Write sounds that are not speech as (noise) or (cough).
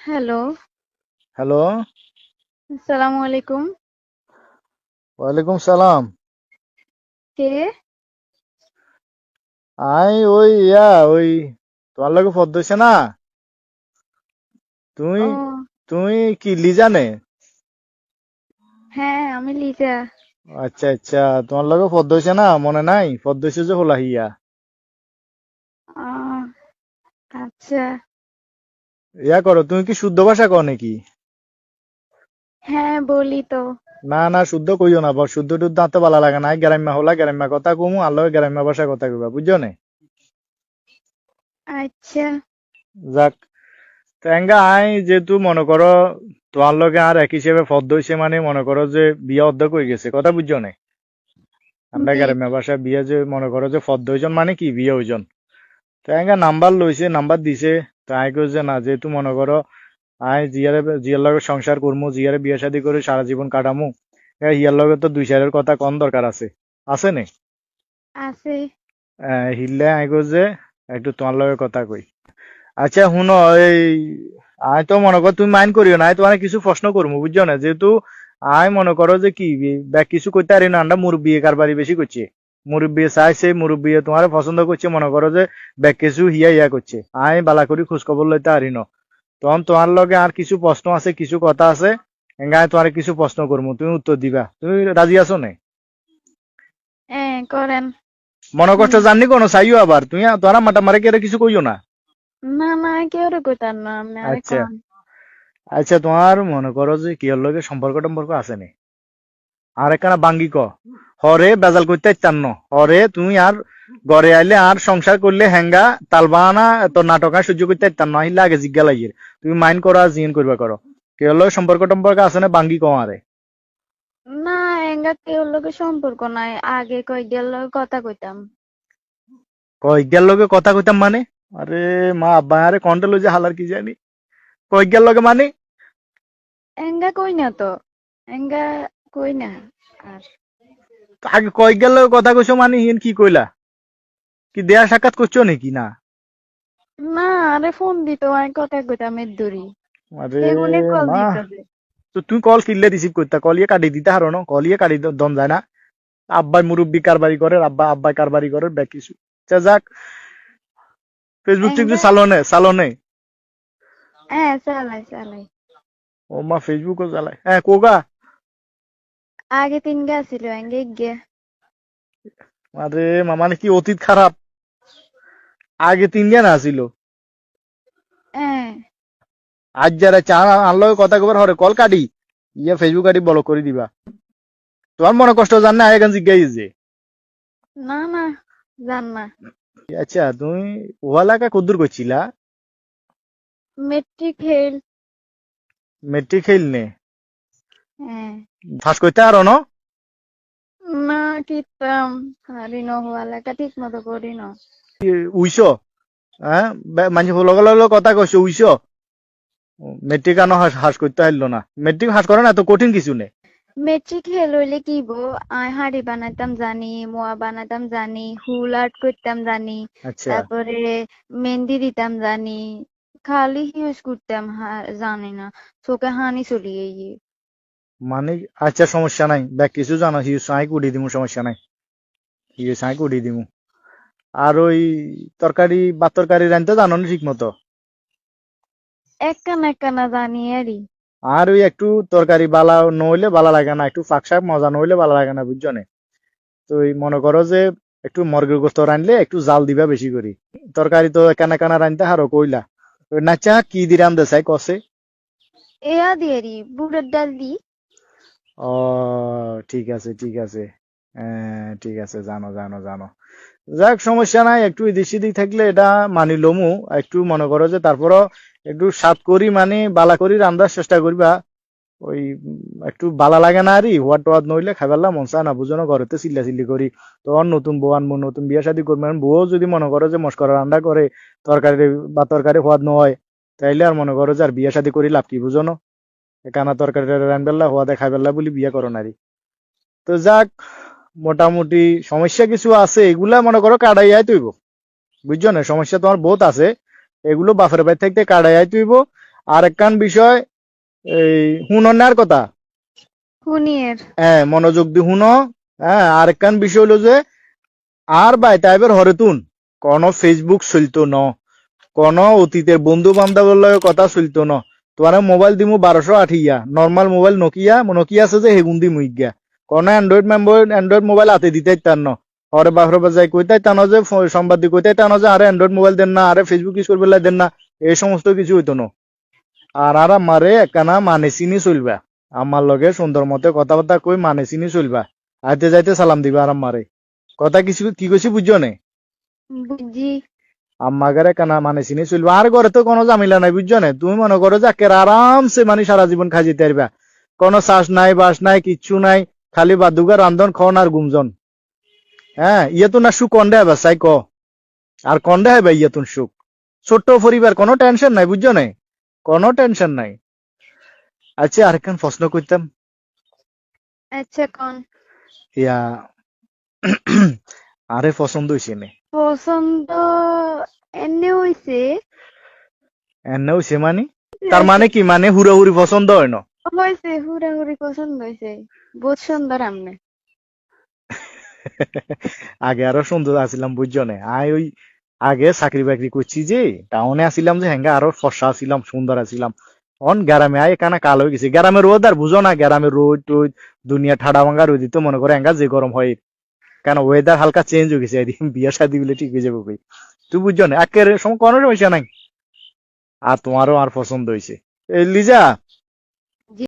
Hello. Hello. আসসালামু আলাইকুম। ওয়ালাইকুম সালাম। কে? আই ওই ইয়া ওই তোমার লগে ফদ হইছে না? তুমি ও। তুমি কি লিজানে হ্যাঁ আমি লিজা। আচ্ছা আচ্ছা তোমার লগে ফদ হইছে না? মনে নাই? ফদ হইছে যে হলা হিয়া। আচ্ছা। ইয়া করো তুমি কি শুদ্ধ ভাষা কও নাকি? হ্যাঁ বলি তো। না না শুদ্ধ কইও না শুদ্ধ টুদ্ধ আনতে ভালো লাগে না। গ্রাম্য হলা গ্রাম্য কথা কমু আর লগে গ্রাম্য ভাষা কথা কইবা বুঝছ না? আচ্ছা। যাক তেঙ্গা আই যেহেতু মনে করো তোমার লগে আর এক হিসেবে ফদ হইছে মানে মনে করো যে বিয়া অর্ধেক হয়ে গেছে কথা বুঝছ না? আমরা গ্রাম্য ভাষা বিয়ে যে মনে করো যে ফদ হইজন মানে কি বিয়ে হইজন? তেঙ্গা নাম্বার লইছে নাম্বার দিছে তাই কই যে না যেহেতু মনে করো আই জিয়ারে জিয়ার লগে সংসার করমু জিয়ারে বিয়ে শাদী করে সারা জীবন কাটামু এ হিয়ার লগে তো দুই সাইডের কথা কম দরকার আছে। আছে নে? আছে। হিললে কই যে একটু তোমার লগে কথা কই। আচ্ছা শুনো এই আই তো মনে কর তুমি মাইন্ড করিও না আই তোমার কিছু প্রশ্ন করব বুঝছ না? যেহেতু আই মনে করো যে কি কিছু করতে পারি না আমরা মুরব্বী কারবারি বেশি করছে। মুরব্বী চাইছে মুরব্বী তোমার পছন্দ করছে মনে করো যে ব্যাক কিছু হিয়া হিয়া করছে। আই বালা করি খোঁজ খবর লইতে পারি না। তখন তোমার লগে আর কিছু প্রশ্ন আছে কিছু কথা আছে এঙ্গা আই তোমার কিছু প্রশ্ন করব তুমি উত্তর দিবা। তুমি রাজি আছো না? করেন। মনে কষ্ট। জাননি কোনো? চাইও আবার। তুমি তোরা মাটা মারে কেউ কিছু কইও না? না না কেউ কইতার না আচ্ছা। আচ্ছা তোমার মনে করো যে কি লগে সম্পর্ক টম্পর্ক আছে নি? আর একখানা বাঙ্গি ক। হরে বেজাল করতে চান ন হরে তুমি আর ঘরে আইলে আর সংসার করলে হেঙ্গা তালবানা তো নাটক আর সহ্য করতে চান না আহিলে আগে জিজ্ঞা লাগিয়ে। তুমি মাইন্ড করো আর জিন করবা করো। কে লগে সম্পর্ক টম্পর্ক আছে না বাঙ্গি ক আরে? না এঙ্গা কেউ লগে সম্পর্ক নাই। আগে কয়েকদিন লগে কথা কইতাম। কয়েকগার লগে কথা কইতাম মানে? আরে মা আব্বা আরে কন্টে লই যে হালার কি জানি। কয়েকগার লগে মানে? এঙ্গা কই না তো? এঙ্গা কই না আর? আগে কয়েকগার লগে কথা কইছো মানে হিন কি কইলা? কি দেয়া সাক্ষাৎ করছ নাকি? না। না আরে ফোন দিত আমি কথা কইতাম এর দূরি আরে মা। তো তুই কল কিনলে রিসিভ করতে? কল ইয়ে কাটি দিতে হারো না। কল ইয়ে কাটি দম যায় না। আব্বাই মুরব্বি কারবারি করে আব্বা আব্বাই কারবারি করে ব্যাক কিছু যাক। ফেসবুক এঙ্গা চালনে চালনে হ্যাঁ চালাই চালাই। ও মা ফেসবুকও চালায়। হ্যাঁ কোগা আগে তিন গা ছিল এঙ্গে গে। আরে মামানে কি অতীত খারাপ? আগে তিন জ্ঞান আসিল হ্যাঁ আজ যারা চা আনলো কথা কবার হরে কল কাটি। ইয়া ফেসবুক কাটি বলক করে দিবা। তোমার মনে কষ্ট জান না আগে জিজ্ঞাই যে না না জান না। আচ্ছা তুমি ওয়ালাকা কদ্দুর করছিলা মেট্রিক ফেল মেট্রিক খেলনে হ্যাঁ ফাঁস করতে আরও ন? না কিতাম হারি নহালাকা ঠিক মতো করি না। উইশ হ্যাঁ মানুষ লগে লগে কথা কইছো উইশ মেট্রিক আনো হাস করতে হারলো না। মেট্রিক হাস করে না তো কঠিন কিছু নেই মেট্রিক ফেল হইলে কি বো আয় হাড়ি বানাইতাম জানি মোয়া বানাইতাম জানি হুল আর্ট করতাম জানি আচ্ছা। তারপরে মেহেন্দি দিতাম জানি খালি হিউজ করতাম জানি না। চোখে হানি চলি গিয়ে। মানে আচ্ছা সমস্যা নাই। ব্যাক কিছু জানো হিউ সাই কুড়ি দিমু সমস্যা নাই। হিউ সাই কুড়ি দিমু। আর ওই তরকারি বা তরকারি রানতে জানো না ঠিক মতো একখানা একখানা জানি আরই আর ওই একটু তরকারি বালা নইলে বালা লাগে না একটু ফাঁক শাক মজা নইলে বালা লাগে না বুঝছ না? তো মনে করো যে একটু মর্গের গোস্ত রানলে একটু জাল দিবা বেশি করি। তরকারি তো একানা কানা রানতে হারো কইলা। নাচা কি দিরাম দেসাই কসে? এয়া দিয়ারি বুড়ের ডাল দি। ও, ঠিক আছে ঠিক আছে। ঠিক আছে, জানো জানো জানো। যাক, সমস্যা নাই, একটু এদিক সেদিক থাকলে এটা মানি লমু। একটু মনে করো যে তারপরও একটু স্বাদ করি মানে বালা করি রান্দার চেষ্টা করবা। ওই, একটু বালা লাগে না আরি হোয়াট টোয়াট নইলে খাইবারলা মন চায় না, বুঝো না, ঘরেতে চিল্লা চিল্লি করি। তখন নতুন বউ আনব, নতুন বিয়া শাদী করব। এখন বউ যদি মনে করো যে মস্করা রান্না করে, তরকারি বা তরকারি সোয়াদ নয়, তাইলে আর মনে করো যে আর বিয়া শাদী করি লাভ কি, বুঝো না। কানা তরকারি রানবেলা হওয়াতে খাইবেলা বলি বিয়া করো নারী। তো যাক মোটামুটি সমস্যা কিছু আছে এগুলা মনে করো কাটাই আই তুইব বুঝছ না? সমস্যা তোমার বহুত আছে এগুলো বাপের বাড়ি থাকতে কাটাই আই তুইব আর একখান বিষয় এই হুননার কথা। হুনিয়ের। হ্যাঁ মনোযোগ দি হুনো। হ্যাঁ আর একখান বিষয় হলো যে আর বাই তাইবের হরেতুন কোন ফেসবুক চলতো ন। কোন অতীতের বন্ধু বান্ধবের লগে কথা চলতো ন। তোমার মোবাইল দিমু বারোশো আঠিয়া নর্মাল মোবাইল নকিয়া নকিয়া আছে যে হেগুন দিমু ইগিয়া কোন অ্যান্ড্রয়েড মেম্বার অ্যান্ড্রয়েড মোবাইল হাতে দিতে তার ন। হরে বাহরে বাজাই কইতাই টানো যে সম্বাদ কইতাই টানো যে আরে অ্যান্ড্রয়েড মোবাইল দেন না আরে ফেসবুক ইউজ করবে দেন না, এই সমস্ত কিছু হইতো না। আর আর আমারে একখানা মানে চিনি চলবা আমার লগে সুন্দর মতে কথাবার্তা কই মানে চিনি চলবা আইতে যাইতে সালাম দিবা আর আমারে কথা কিছু কি কইছি বুঝছ নে? বুঝি আম্মাগারে কানা মানে চিনি চলবা আর ঘরে তো কোনো জামিলা নাই বুঝছ নে? তুমি মনে করো যে একের আরামসে মানে সারা জীবন খাই যেতে পারবা। কোনো শ্বাস নাই বাস নাই কিচ্ছু নাই খালি বাদুগা রান্ধন খন আর গুমজন। হ্যাঁ ইয়ে তো না সুখ কন্ডে হবে চাই ক। আর কন্ডে হবে ইয়ে তুন সুখ। ছোট্ট পরিবার কোনো টেনশন নাই বুঝছ নে? কোনো টেনশন নাই। আচ্ছা আরেকখান প্রশ্ন করতাম। আচ্ছা কোন? ইয়া আরে পছন্দ হয়েছে নে? পছন্দ এনে হইছে মানে? তার মানে কি মানে হুড়াহুড়ি পছন্দ হয় না? হয়েছে হুড়াহুড়ি পছন্দ হয়েছে বহুত সুন্দর আমনে। (laughs) আগে আরও সুন্দর আছিলাম বুঝছ নে? আই ওই আগে চাকরি বাকরি করছি যে টাউনে আসিলাম যে হ্যাঙ্গা আরও ফর্সা আছিলাম সুন্দর আছিলাম। অন গ্রামে আয় এখানে কাল হয়ে গেছে। গ্রামের রোদ আর বুঝো না গ্রামের রোদ টোদ দুনিয়া ঠাডা ভাঙ্গা রোদ তো মনে করে হ্যাঙ্গা যে গরম হয়। কেন ওয়েদার হালকা চেঞ্জ হয়ে গেছে এদিন বিয়া শাদি বলে ঠিক হয়ে যাবে কই তুই বুঝছ না? একের সময় কোনো সমস্যা নাই। আর তোমারও আর পছন্দ হয়েছে এই লিজা